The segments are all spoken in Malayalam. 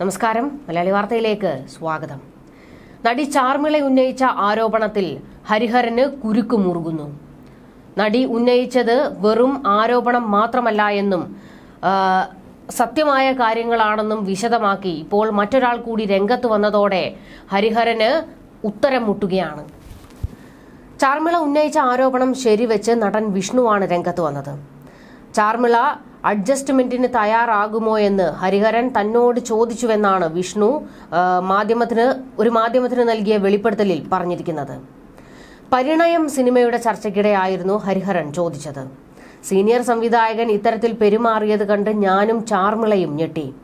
നമസ്കാരം. മലയാളി വാർത്തയിലേക്ക് സ്വാഗതം. നടി ചാർമിള ഉന്നയിച്ച ആരോപണത്തിൽ ഹരിഹരന് കുരുക്ക് മുറുകുന്നു. നടി ഉന്നയിച്ചത് വെറും ആരോപണം മാത്രമല്ല എന്നും സത്യമായ കാര്യങ്ങളാണെന്നും വിശദമാക്കി ഇപ്പോൾ മറ്റൊരാൾ കൂടി രംഗത്ത് വന്നതോടെ ഹരിഹരന് ഉത്തരം മുട്ടുകയാണ്. ചാർമിള ഉന്നയിച്ച ആരോപണം ശരിവെച്ച് നടൻ വിഷ്ണുവാണ് രംഗത്ത് വന്നത്. ചാർമിള അഡ്ജസ്റ്റ്മെന്റിന് തയ്യാറാകുമോ എന്ന് ഹരിഹരൻ തന്നോട് ചോദിച്ചുവെന്നാണ് വിഷ്ണു മാധ്യമത്തിന് ഒരു മാധ്യമത്തിന് നൽകിയ വെളിപ്പെടുത്തലിൽ പറഞ്ഞിരിക്കുന്നത്. പരിണയം സിനിമയുടെ ചർച്ചയ്ക്കിടെയായിരുന്നു ഹരിഹരൻ ചോദിച്ചത്. സീനിയർ സംവിധായകൻ ഇത്തരത്തിൽ പെരുമാറിയത് കണ്ട് ഞാനും ചാർമിളയും ഞെട്ടി.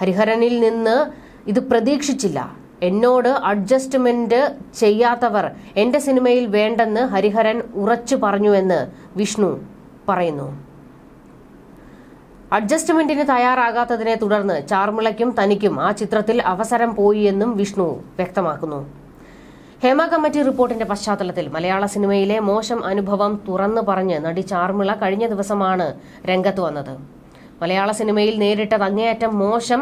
ഹരിഹരനിൽ നിന്ന് ഇത് പ്രതീക്ഷിച്ചില്ല. എന്നോട് അഡ്ജസ്റ്റ്മെന്റ് ചെയ്യാത്തവർ എന്റെ സിനിമയിൽ വേണ്ടെന്ന് ഹരിഹരൻ ഉറച്ചു പറഞ്ഞുവെന്ന് വിഷ്ണു പറയുന്നു. അഡ്ജസ്റ്റ്മെന്റിന് തയ്യാറാകാത്തതിനെ തുടർന്ന് ചാർമിളയ്ക്കും തനിക്കും ആ ചിത്രത്തിൽ അവസരം പോയി എന്നും വിഷ്ണു വ്യക്തമാക്കുന്നു. ഹേമ കമ്മിറ്റി റിപ്പോർട്ടിന്റെ പശ്ചാത്തലത്തിൽ മലയാള സിനിമയിലെ മോശം അനുഭവം തുറന്നു പറഞ്ഞ് നടി ചാർമിള കഴിഞ്ഞ ദിവസമാണ് രംഗത്ത് വന്നത്. മലയാള സിനിമയിൽ നേരിട്ടത് അങ്ങേയറ്റം മോശം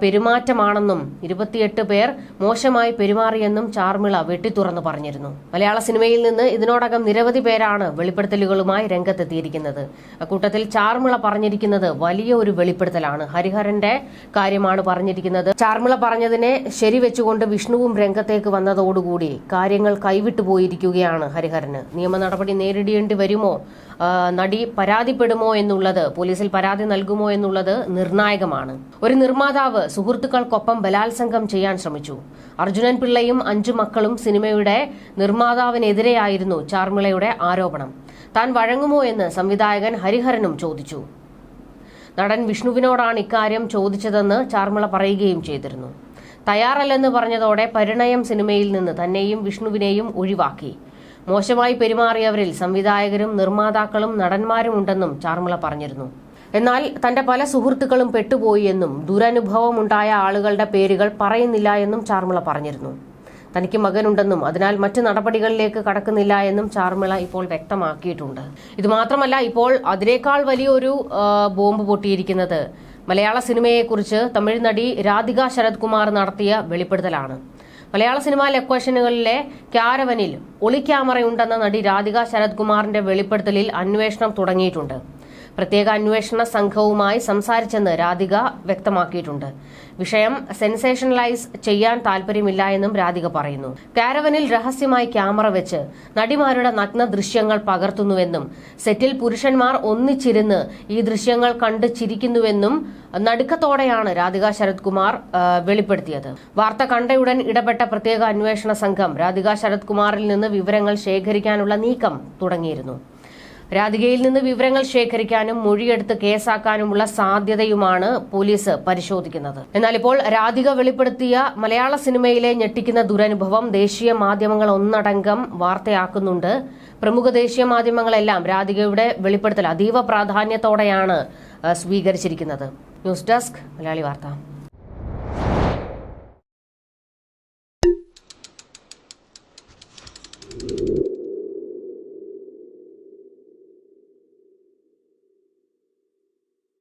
പെരുമാറ്റമാണെന്നും ഇരുപത്തിയെട്ട് പേർ മോശമായി പെരുമാറിയെന്നും ചാർമിള വെട്ടിത്തുറന്നു പറഞ്ഞിരുന്നു. മലയാള സിനിമയിൽ നിന്ന് ഇതിനോടകം നിരവധി പേരാണ് വെളിപ്പെടുത്തലുകളുമായി രംഗത്തെത്തിയിരിക്കുന്നത്. അക്കൂട്ടത്തിൽ ചാർമിള പറഞ്ഞിരിക്കുന്നത് വലിയ ഒരു വെളിപ്പെടുത്തലാണ്. ഹരിഹരന്റെ കാര്യമാണ് പറഞ്ഞിരിക്കുന്നത്. ചാർമിള പറഞ്ഞതിനെ ശരിവെച്ചുകൊണ്ട് വിഷ്ണുവും രംഗത്തേക്ക് വന്നതോടുകൂടി കാര്യങ്ങൾ കൈവിട്ടു പോയിരിക്കുകയാണ് ഹരിഹരന്. നിയമ നടപടി നേരിടേണ്ടി വരുമോ? നടി പരാതിപ്പെടുമോ എന്നുള്ളത് പോലീസിൽ പരാതി നൽകുമോ എന്നുള്ളത് നിർണായകമാണ്. ഒരു നിർമ്മാതാവ് സുഹൃത്തുക്കൾക്കൊപ്പം ബലാത്സംഗം ചെയ്യാൻ ശ്രമിച്ചു. അർജുനൻ പിള്ളയും അഞ്ചു മക്കളും സിനിമയുടെ നിർമ്മാതാവിനെതിരെയായിരുന്നു ചാർമിളയുടെ ആരോപണം. താൻ വഴങ്ങുമോ എന്ന് സംവിധായകൻ ഹരിഹരനും ചോദിച്ചു. നടൻ വിഷ്ണുവിനോടാണ് ഇക്കാര്യം ചോദിച്ചതെന്ന് ചാർമിള പറയുകയും ചെയ്തിരുന്നു. തയ്യാറല്ലെന്ന് പറഞ്ഞതോടെ പരിണയം സിനിമയിൽ നിന്ന് തന്നെയും വിഷ്ണുവിനെയും ഒഴിവാക്കി. മോശമായി പെരുമാറിയവരിൽ സംവിധായകരും നിർമ്മാതാക്കളും നടന്മാരുമുണ്ടെന്നും ചാർമുള പറഞ്ഞിരുന്നു. എന്നാൽ തന്റെ പല സുഹൃത്തുക്കളും പെട്ടുപോയി എന്നും ദുരനുഭവമുണ്ടായ ആളുകളുടെ പേരുകൾ പറയുന്നില്ല എന്നും ചാർമുള പറഞ്ഞിരുന്നു. തനിക്ക് മകനുണ്ടെന്നും അതിനാൽ മറ്റു നടപടികളിലേക്ക് കടക്കുന്നില്ല എന്നും ചാർമിള ഇപ്പോൾ വ്യക്തമാക്കിയിട്ടുണ്ട്. ഇത് മാത്രമല്ല ഇപ്പോൾ അതിനേക്കാൾ വലിയൊരു ബോംബ് പൊട്ടിയിരിക്കുന്നത് മലയാള സിനിമയെക്കുറിച്ച് തമിഴ് നടി രാധിക ശരത് കുമാർ നടത്തിയ വെളിപ്പെടുത്തലാണ്. മലയാള സിനിമാ ലൊക്കേഷനുകളിലെ ക്യാരവനിൽ ഒളിക്യാമറയുണ്ടെന്ന നടി രാധിക ശരത്കുമാറിന്റെ വെളിപ്പെടുത്തലിൽ അന്വേഷണം തുടങ്ങിയിട്ടുണ്ട്. പ്രത്യേക അന്വേഷണ സംഘവുമായി സംസാരിച്ചെന്ന് രാധിക വ്യക്തമാക്കിയിട്ടുണ്ട്. വിഷയം സെൻസേഷണലൈസ് ചെയ്യാൻ താൽപര്യമില്ല എന്നും രാധിക പറയുന്നു. കാരവനിൽ രഹസ്യമായി ക്യാമറ വെച്ച് നടിമാരുടെ നഗ്ന ദൃശ്യങ്ങൾ പകർത്തുന്നുവെന്നും സെറ്റിൽ പുരുഷന്മാർ ഒന്നിച്ചിരുന്ന് ഈ ദൃശ്യങ്ങൾ കണ്ട് ചിരിക്കുന്നുവെന്നും നടുക്കത്തോടെയാണ് രാധിക ശരത് കുമാർ വെളിപ്പെടുത്തിയത്. വാർത്ത കണ്ടയുടൻ ഇടപെട്ട പ്രത്യേക അന്വേഷണ സംഘം രാധിക ശരത് കുമാറിൽ നിന്ന് വിവരങ്ങൾ ശേഖരിക്കാനുള്ള നീക്കം തുടങ്ങിയിരുന്നു. രാധികയിൽ നിന്ന് വിവരങ്ങൾ ശേഖരിക്കാനും മൊഴിയെടുത്ത് കേസാക്കാനുമുള്ള സാധ്യതയുമാണ് പോലീസ് പരിശോധിക്കുന്നത്. എന്നാൽ ഇപ്പോൾ രാധിക വെളിപ്പെടുത്തിയ മലയാള സിനിമയിലെ ഞെട്ടിക്കുന്ന ദുരനുഭവം ദേശീയ മാധ്യമങ്ങൾ ഒന്നടങ്കം വാർത്തയാക്കുന്നുണ്ട്. പ്രമുഖ ദേശീയ മാധ്യമങ്ങളെല്ലാം രാധികയുടെ വെളിപ്പെടുത്തൽ അതീവ പ്രാധാന്യത്തോടെയാണ് സ്വീകരിച്ചിരിക്കുന്നത്. ന്യൂസ് ഡെസ്ക് മലയാളി വാർത്ത.